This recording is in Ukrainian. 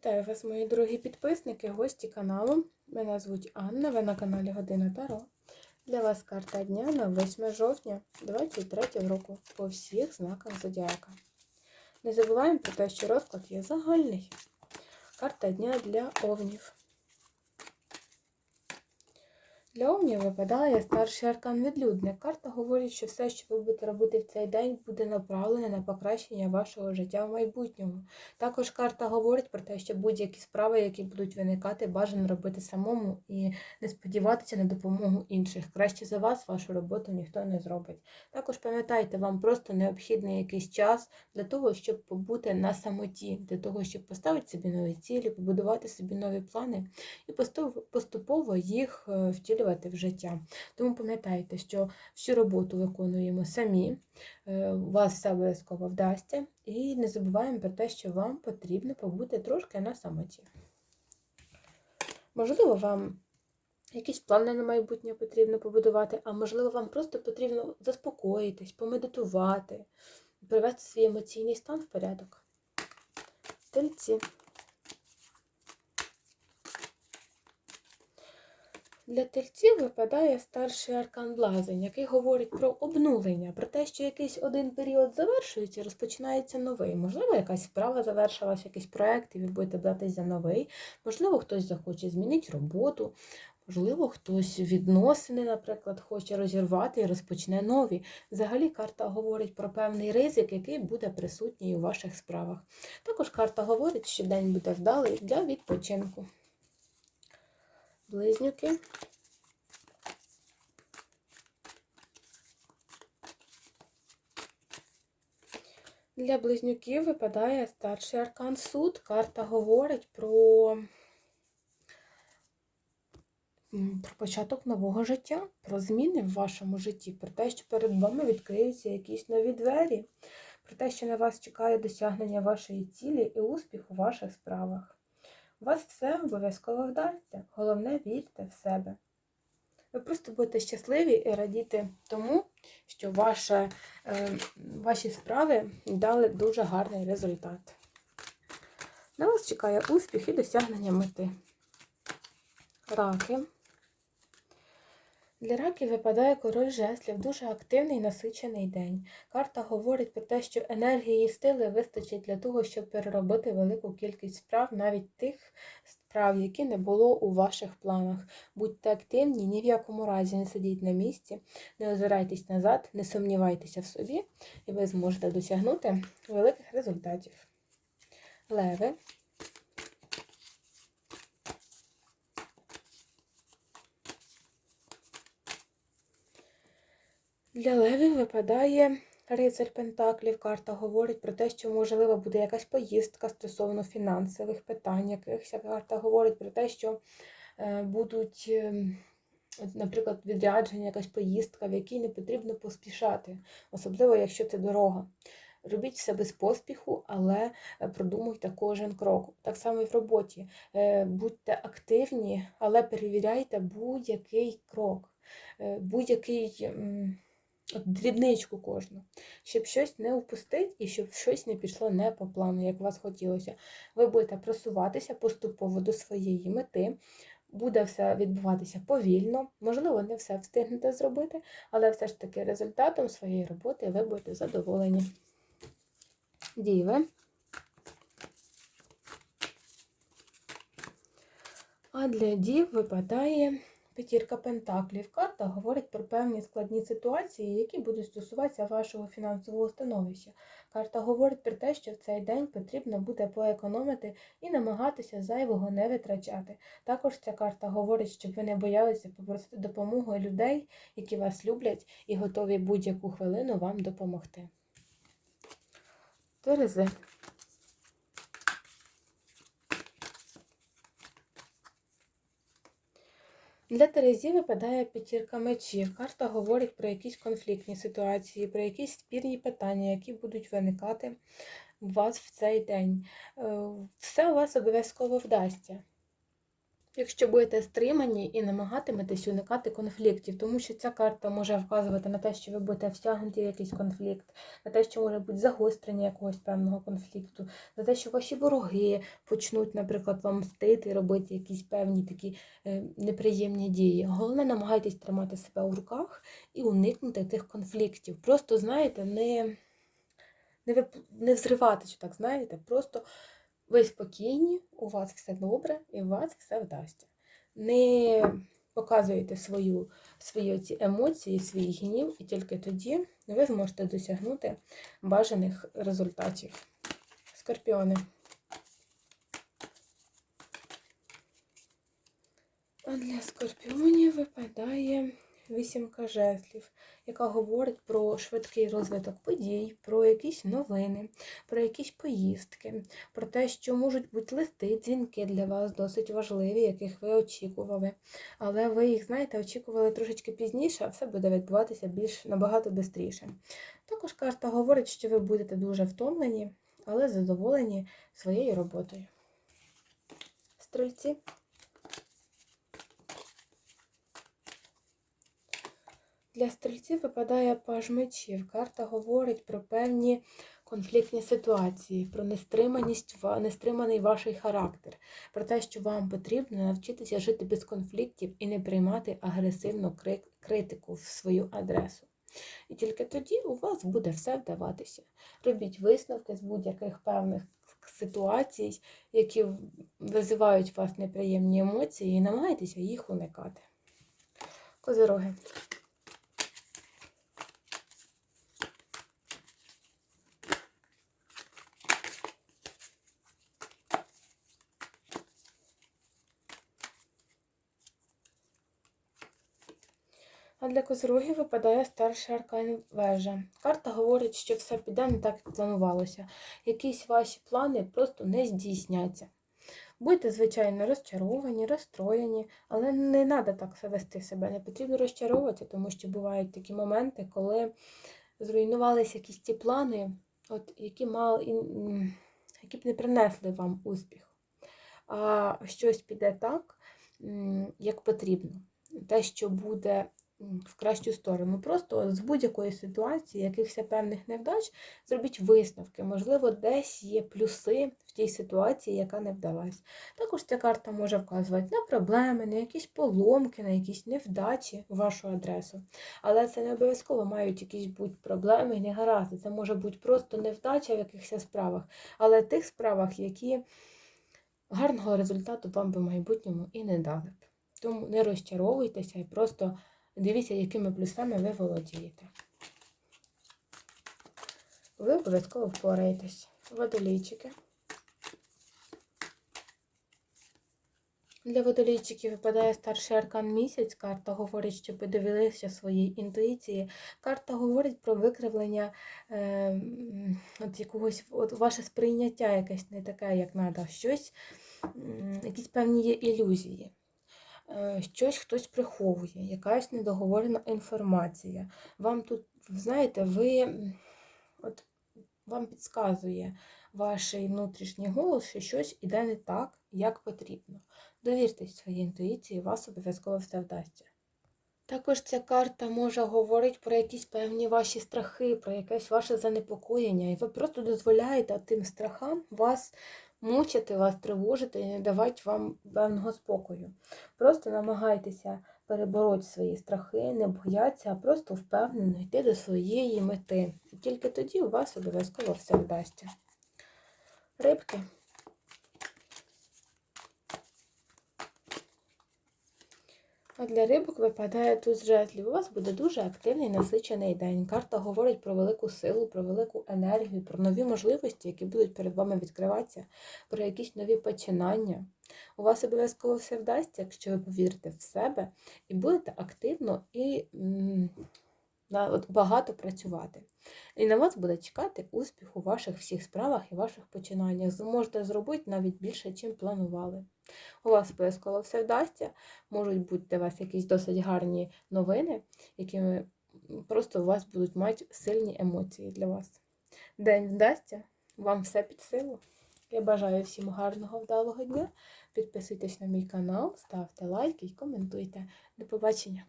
Вітаю вас, мої дорогі підписники, гості каналу. Мене звуть Анна, ви на каналі Година Таро. Для вас карта дня на 8 жовтня 2023 року по всіх знаках Зодіака. Не забуваємо про те, що розклад є загальний. Карта дня для овнів. Для овнів випадає старший аркан відлюдник. Карта говорить, що все, що ви будете робити в цей день, буде направлене на покращення вашого життя в майбутньому. Також карта говорить про те, що будь-які справи, які будуть виникати, бажано робити самому і не сподіватися на допомогу інших. Краще за вас вашу роботу ніхто не зробить. Також пам'ятайте, вам просто необхідний якийсь час для того, щоб побути на самоті, для того, щоб поставити собі нові цілі, побудувати собі нові плани і поступово їх е, втілювати в життя. Тому пам'ятайте, що всю роботу виконуємо самі, е, у вас все обов'язково вдасться, і не забуваємо про те, що вам потрібно побути трошки на самоті. Можливо, вам якісь плани на майбутнє потрібно побудувати, а можливо, вам просто потрібно заспокоїтись, помедитувати, привести свій емоційний стан в порядок. Тельці. Для тельців випадає старший аркан блазень, який говорить про обнулення, про те, що якийсь один період завершується, розпочинається новий. Можливо, якась справа завершилася, якийсь проєкт, і ви будете братись за новий. Можливо, хтось захоче змінити роботу, можливо, хтось відносини, наприклад, хоче розірвати і розпочне нові. Взагалі, карта говорить про певний ризик, який буде присутній у ваших справах. Також карта говорить, що день буде вдалий для відпочинку. Близнюки. Для близнюків випадає старший аркан суд. Карта говорить про, про початок нового життя, про зміни в вашому житті, про те, що перед вами відкриються якісь нові двері, про те, що на вас чекає досягнення вашої цілі і успіх у ваших справах. У вас все обов'язково вдасться. Головне, вірте в себе. Ви просто будете щасливі і радіти тому, що ваша, е, ваші справи дали дуже гарний результат. На вас чекає успіх і досягнення мети. Раки. Для раків випадає король жеслів, дуже активний і насичений день. Карта говорить про те, що енергії і сили вистачить для того, щоб переробити велику кількість справ, навіть тих справ, які не було у ваших планах. Будьте активні, ні в якому разі не сидіть на місці, не озирайтесь назад, не сумнівайтеся в собі, і ви зможете досягнути великих результатів. Леви. Для левів випадає рицарь Пентаклів. Карта говорить про те, що, можливо, буде якась поїздка стосовно фінансових питань. якихось. Карта говорить про те, що е, будуть, ем, наприклад, відрядження, якась поїздка, в якій не потрібно поспішати, особливо, якщо це дорога. Робіть все без поспіху, але е, продумуйте кожен крок. Так само і в роботі. Е, будьте активні, але перевіряйте будь-який крок, будь-який дрібничку кожну, щоб щось не впустити і щоб щось не пішло не по плану, як вас хотілося. Ви будете просуватися поступово до своєї мети. Буде все відбуватися повільно, можливо, не все встигнете зробити, але все ж таки результатом своєї роботи ви будете задоволені. Діви. А для дів випадає П'ятірка Пентаклів. Карта говорить про певні складні ситуації, які будуть стосуватися вашого фінансового становища. Карта говорить про те, що в цей день потрібно буде поекономити і намагатися зайвого не витрачати. Також ця карта говорить, щоб ви не боялися попросити допомогу людей, які вас люблять і готові будь-яку хвилину вам допомогти. Терези. Для Терезі випадає п'ятірка мечів. Карта говорить про якісь конфліктні ситуації, про якісь спірні питання, які будуть виникати у вас в цей день. Е, все у вас обов'язково вдасться. Якщо будете стримані і намагатиметесь уникати конфліктів, тому що ця карта може вказувати на те, що ви будете втягнуті в якийсь конфлікт, на те, що може бути загострення якогось певного конфлікту, на те, що ваші вороги почнуть, наприклад, вам мстити, робити якісь певні такі е, неприємні дії. Головне, намагайтесь тримати себе у руках і уникнути тих конфліктів. Просто, знаєте, не, не, не взриватися, так знаєте, просто. Ви спокійні, у вас все добре і у вас все вдасться. Не показуєте свою, свої ці емоції, свій гнів, і тільки тоді ви зможете досягнути бажаних результатів. Скорпіони. А для скорпіонів випадає вісімка жезлів, яка говорить про швидкий розвиток подій, про якісь новини, про якісь поїздки, про те, що можуть бути листи, дзвінки для вас досить важливі, яких ви очікували. Але ви їх, знаєте, очікували трошечки пізніше, а все буде відбуватися більш набагато швидше. Також карта говорить, що ви будете дуже втомлені, але задоволені своєю роботою. Стрільці. Для стрільців випадає паж мечів. Карта говорить про певні конфліктні ситуації, про нестриманість, нестриманий ваш характер, про те, що вам потрібно навчитися жити без конфліктів і не приймати агресивну критику в свою адресу. І тільки тоді у вас буде все вдаватися. Робіть висновки з будь-яких певних ситуацій, які визивають у вас неприємні емоції, і намагайтеся їх уникати. Козироги. А для козирогів випадає старший аркан вежа. Карта говорить, що все піде не так, як планувалося. Якісь ваші плани просто не здійсняться. Будьте, звичайно, розчаровані, розстроєні, але не треба так вести себе. Не потрібно розчаровуватися, тому що бувають такі моменти, коли зруйнувалися якісь ті плани, от, які мали, які б не принесли вам успіх. А щось піде так, як потрібно. Те, що буде в кращу сторону. Просто з будь-якої ситуації, якихось певних невдач, зробіть висновки. Можливо, десь є плюси в тій ситуації, яка не вдалась. Також ця карта може вказувати на проблеми, на якісь поломки, на якісь невдачі в вашу адресу. Але це не обов'язково мають якісь бути проблеми і негаразди. Це може бути просто невдача в якихось справах, але тих справах, які гарного результату вам би в майбутньому і не дали б. Тому не розчаровуйтеся і просто Дивіться, якими плюсами ви володієте. Ви обов'язково впораєтесь. Водолійчики. Для водолійчиків випадає старший аркан місяць. Карта говорить, що подивилися свої інтуїції. Карта говорить про викривлення е, от якогось от ваше сприйняття якесь не таке, як треба. Щось, якісь певні є ілюзії. Е, щось хтось приховує, якась недоговорена інформація. Вам тут, знаєте, ви от вам підказує ваш внутрішній голос, що щось іде не так, як потрібно. Довіртесь своїй інтуїції, вас обов'язково все вдасться. Також ця карта може говорити про якісь певні ваші страхи, про якесь ваше занепокоєння, і ви просто дозволяєте тим страхам вас мучити вас, тривожити і не давати вам певного спокою. Просто намагайтеся перебороти свої страхи, не бояться, а просто впевнено йти до своєї мети. І тільки тоді у вас обов'язково все вдасться. Рибки. А для рибок випадає тут жезлів. У вас буде дуже активний насичений день. Карта говорить про велику силу, про велику енергію, про нові можливості, які будуть перед вами відкриватися, про якісь нові починання. У вас обов'язково все вдасться, якщо ви повірите в себе і будете активно і багато працювати. І на вас буде чекати успіх у ваших всіх справах і ваших починаннях. Можете зробити навіть більше, чим планували. У вас обов'язково все вдасться, можуть бути у вас якісь досить гарні новини, якими просто у вас будуть мати сильні емоції для вас. День вдасться, вам все під силу. Я бажаю всім гарного, вдалого дня. Підписуйтесь на мій канал, ставте лайки і коментуйте. До побачення!